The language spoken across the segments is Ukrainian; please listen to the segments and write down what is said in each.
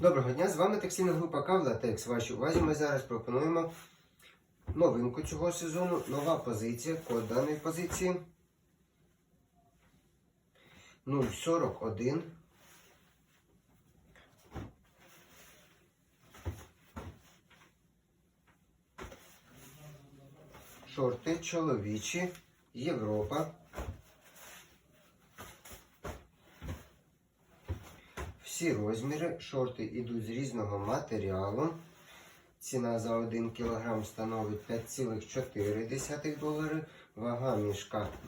Доброго дня, з вами текстильна група Кавлатекс. Вашій увазі ми зараз пропонуємо новинку цього сезону. Нова позиція. Код даної позиції 041. Шорти чоловічі, Європа. Всі розміри, шорти йдуть з різного матеріалу. Ціна за 1 кг становить 5,4 долари. Вага мішка –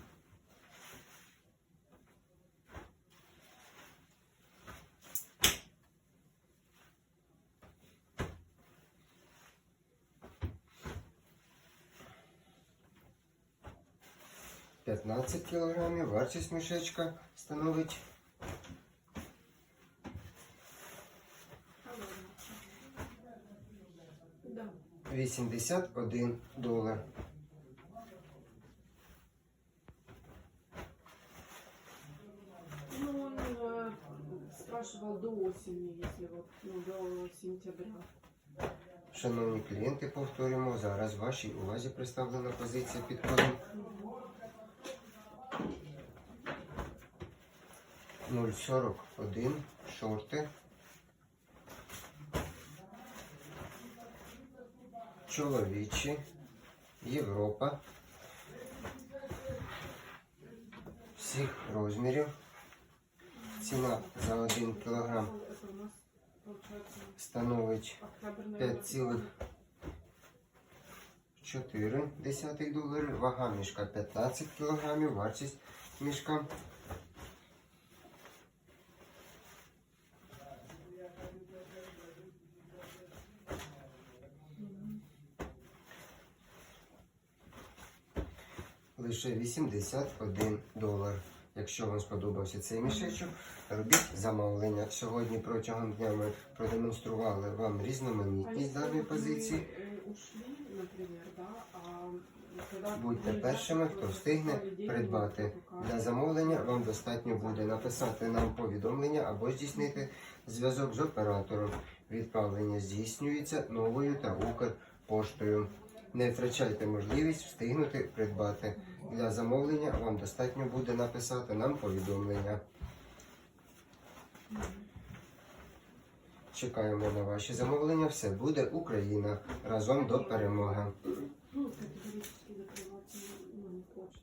15 кг. Вартість мішечка становить 81 долар. Ну, он э, спрашивал до осени, если вот, ну, до сентября. Шановні клієнти, повторюємо, зараз вашій увазі представлена позиція під кодом 041 шорти. Чоловічі, Європа. Всіх розмірів. Ціна за 1 кг становить октябрь, наверное. 5,4 долари. Вага мішка 15 кг. Вартість мішка лише 81 долар. Якщо вам сподобався цей мішечок, робіть замовлення. Сьогодні протягом дня ми продемонстрували вам різноманітність даної позиції. когда Будьте першими, хто встигне придбати. Для замовлення вам достатньо буде написати нам повідомлення або здійснити зв'язок з оператором. Відправлення здійснюється новою та Укрпоштою. Не втрачайте можливість встигнути придбати. Для замовлення вам достатньо буде написати нам повідомлення. Чекаємо на ваші замовлення. Все буде Україна разом до перемоги.